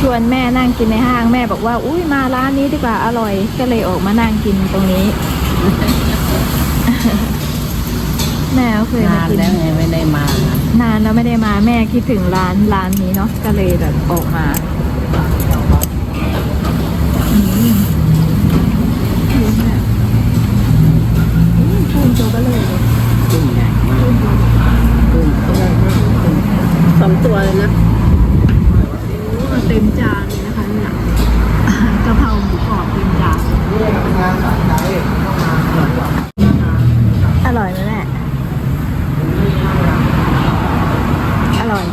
ชวนแม่นั่งกินในห้างแม่บอกว่า อุ้ยมาร้านนี้ดีกว่าอร่อย ก็เลยออกมานั่งกินตรงนี้ แม่ก็เคยมานานกินแล้วไงไม่ได้มา นานแล้วไม่ได้มาแม่คิดถึงร้านร้านนี้เนาะก็เลยแบบออกมาอืมดูแม่อืมกุ้งตัวก็เลยเลยกุ้งใหญ่มากกุ้งตัวใหญ่มากกุ้งสองตัวเลยนะ เต็มจานเลยนะคะเนี่ยกะเพราหมูกรอบเต็มจานอร่อยไหมแม่อร่อย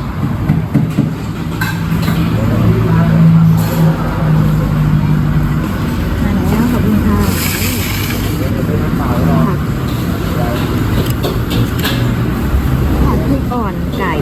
มาแล้วขอบคุณค่ะผัดผัดพริกอ่อนไก่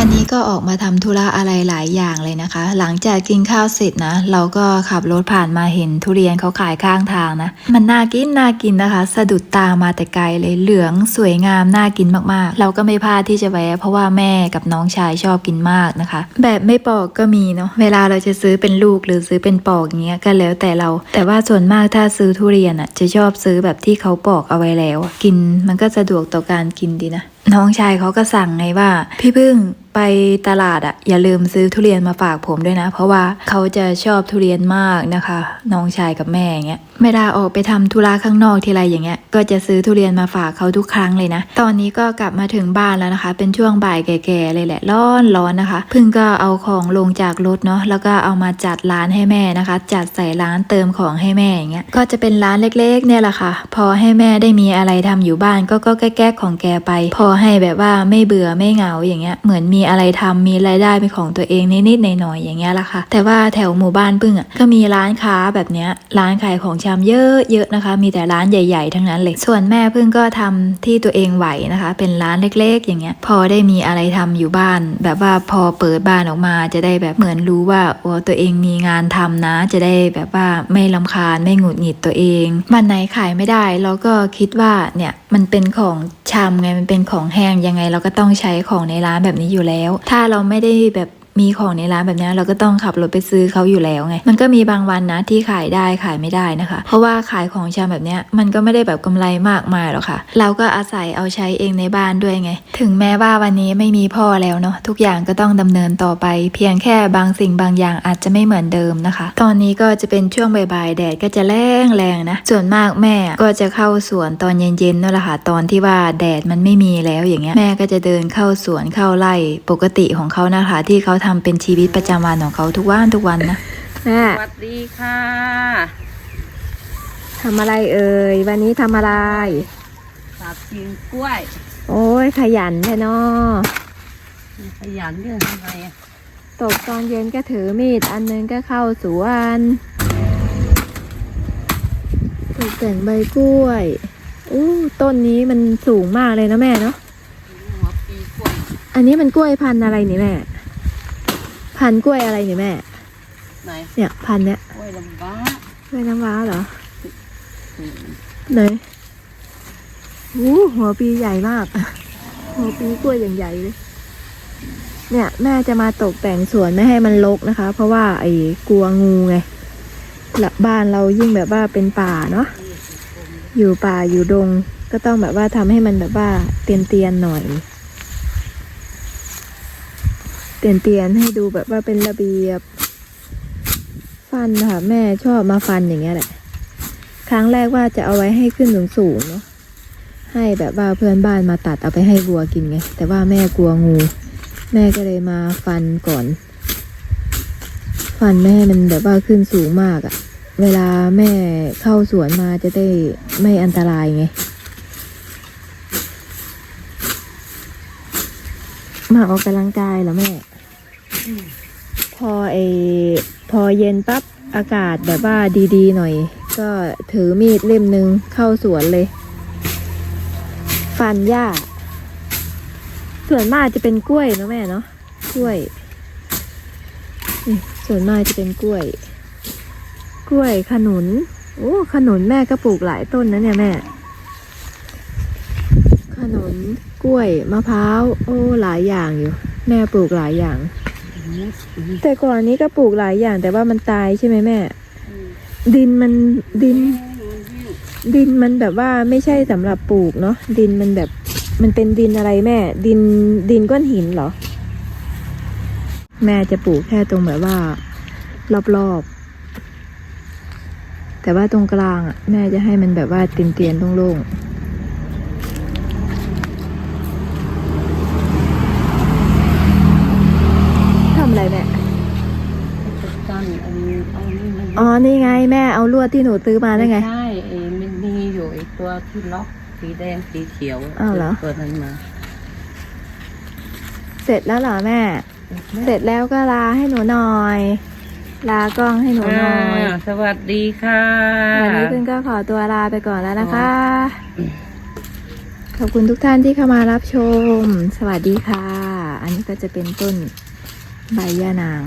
วันนี้ก็ออกมาทำธุระอะไรหลายอย่างเลยนะคะ หลังจากกินข้าวเสร็จนะ เราก็ขับรถผ่านมาเห็นทุเรียนเขาขายข้างทางนะ มันน่ากินน่ากินนะคะ สะดุดตามาแต่ไกลเลยเหลืองสวยงามน่ากินมากๆ เราก็ไม่พลาดที่จะแวะเพราะว่าแม่กับน้องชายชอบกินมากนะคะ แบบไม่ปอกก็มีเนาะเวลาเราจะซื้อเป็นลูกหรือซื้อเป็นปอกอย่างเงี้ยก็แล้วแต่เรา แต่ว่าส่วนมากถ้าซื้อทุเรียนอะจะชอบซื้อแบบที่เขาปอกเอาไว้แล้ว กินมันก็สะดวกต่อการกินดีนะน้องชายเขาก็สั่งไงว่า พี่พึ่งไปตลาดอะอย่าลืมซื้อทุเรียนมาฝากผมด้วยนะ เพราะว่าเขาจะชอบทุเรียนมากนะคะ น้องชายกับแม่อย่างเงี้ยเวลาออกไปทำธุระข้างนอกทีไรอย่างเงี้ย ก็จะซื้อทุเรียนมาฝากเขาทุกครั้งเลยนะ ตอนนี้ก็กลับมาถึงบ้านแล้วนะคะ เป็นช่วงบ่ายแก่ๆเลยแหละร้อนร้อนนะคะ พึ่งก็เอาของลงจากรถเนาะแล้วก็เอามาจัดร้านให้แม่นะคะ จัดใส่ร้านเติมของให้แม่อย่างเงี้ยก็จะเป็นร้านเล็กๆ เนี่ยแหละค่ะ พอให้แม่ได้มีอะไรทำอยู่บ้านก็ก็แก๊กๆของแกไป พอให้แบบว่าไม่เบื่อไม่เหงาอย่างเงี้ยเหมือนมีีอะไรทำมีรายได้เป็นของตัวเองนิดๆหน่อยๆอย่างเงี้ยละค่ะ แต่ว่าแถวหมู่บ้านพึ่งอะก็มีร้านค้าแบบเนี้ยร้านขายของชำเยอะๆนะคะ มีแต่ร้านใหญ่ ๆ ทั้งนั้นเลยส่วนแม่พึ่งก็ทำที่ตัวเองไหวนะคะ เป็นร้านเล็ก ๆ อย่างเงี้ย พอได้มีอะไรทำอยู่บ้าน แบบว่าพอเปิดบ้านออกมาจะได้แบบเหมือนรู้ว่าโอ้ตัวเองมีงานทำนะ จะได้แบบว่าไม่ลำคาญไม่หงุดหงิดตัวเองวันไหนขายไม่ได้เราก็คิดว่าเนี่ยมันเป็นของชำไงมันเป็นของแห้งยังไงเราก็ต้องใช้ของในร้านแบบนี้อยู่แล้วถ้าเราไม่ได้แบบ มีของในร้านแบบนี้เราก็ต้องขับรถไปซื้อเขาอยู่แล้วไง มันก็มีบางวันนะที่ขายได้ขายไม่ได้นะคะ เพราะว่าขายของชำแบบนี้มันก็ไม่ได้แบบกำไรมากมายหรอกค่ะ เราก็อาศัยเอาใช้เองในบ้านด้วยไง ถึงแม้ว่าวันนี้ไม่มีพ่อแล้วเนาะทุกอย่างก็ต้องดำเนินต่อไป เพียงแค่บางสิ่งบางอย่างอาจจะไม่เหมือนเดิมนะคะ ตอนนี้ก็จะเป็นช่วงบ่ายๆแดดก็จะแรงแรงนะ ส่วนมากแม่ก็จะเข้าสวนตอนเย็นๆนั่นแหละค่ะตอนที่ว่าแดดมันไม่มีแล้วอย่างเงี้ยแม่ก็จะเดินเข้าสวนเข้าไร่ปกติของเขานะคะที่เขาทำเป็นชีวิตประจำวันของเขาทุกวันทุกวันนะแม่สวัสดีค่ะทำอะไรเอ่ยวันนี้ทำอะไรสับกินกล้วย โอ้ยขยันแท้เนาะขยันเรื่องทำไมอะตกตอนเย็นก็ถือมีด อันนึงก็เข้าสวนตกแต่งใบกล้วยอู้ต้นนี้มันสูงมากเลยนะแม่เนาะหัวปีกล้วยอันนี้มันกล้วยพันธุ์อะไรนี่แม่ พันธุ์กล้วยอะไรนี่แม่ ไหนเนี่ยพันธุ์เนี้ยกล้วยลำบ้ากล้วยน้ำว้าเหรออืมไหนอู้หัวปีใหญ่มาก หัวปีกล้วยอย่างใหญ่เลย เนี่ยแม่จะมาตกแต่งสวนไม่ให้มันรกนะคะ เพราะว่าไอ้กลัวงูไงละบ้านเรายิ่งแบบว่าเป็นป่าเนาะ อยู่ป่าอยู่ดง ก็ต้องแบบว่าทำให้มันแบบว่าเตียนเตียนๆหน่อย เตียนเตียนๆให้ดูแบบว่าเป็นระเบียบ ฟันค่ะแม่ชอบมาฟันอย่างเงี้ยแหละ ครั้งแรกว่าจะเอาไว้ให้ขึ้นสูงๆเนาะให้แบบว่าเพื่อนบ้านมาตัดเอาไปให้วัวกินไง แต่ว่าแม่กลัวงู แม่ก็เลยมาฟันก่อน ฟันแม่ให้มันแบบว่าขึ้นสูงมากอะเวลาแม่เข้าสวนมาจะได้ไม่อันตรายไงมาออกกำลังกายเหรอแม่ พอไอพอเย็นปั๊บอากาศแบบว่าดีๆหน่อย ก็ถือมีดเล่มหนึ่งเข้าสวนเลย ฟันหญ้า ส่วนมากจะเป็นกล้วยเนะแม่เนาะกล้วยส่วนมากจะเป็นกล้วย กล้วยขนุนโอ้ขนุนแม่ก็ปลูกหลายต้นนะเนี่ยแม่ ขนุนกล้วยมะพร้าวโอ้หลายอย่างอยู่ แม่ปลูกหลายอย่าง แต่ก่อนนี้ก็ปลูกหลายอย่างแต่ว่ามันตายใช่ไหมแม่ ดินมันดิน ดินมันแบบว่าไม่ใช่สำหรับปลูกเนาะดินมันแบบมันเป็นดินอะไรแม่ ดินดินก้อนหินเหรอ แม่จะปลูกแค่ตรงแบบว่า รอบๆแต่ว่าตรงกลางอะแม่จะให้มันแบบว่าเตียนๆโล่งๆทำอะไรแม่ ตั้งอันนี้เอานี่มัน อ๋อ นี่ไงแม่เอาลวดที่หนูซื้อมาได้ไง ใช่เอ้มันมีอยู่ไอ้ตัวที่ล็อกสีแดงสีเขียวอ้าวเหรอ ตัวนั้นมาเสร็จแล้วเหรอแม่ เสร็จแล้วก็ลาให้หนูหน่อย ลากล้องให้หนูหน่อยอ่าสวัสดีค่ะวันนี้เพื่อนก็ขอตัวลาไปก่อนแล้วนะคะ ขอบคุณทุกท่านที่เข้ามารับชม สวัสดีค่ะ อันนี้ก็จะเป็นต้นใบย่านาง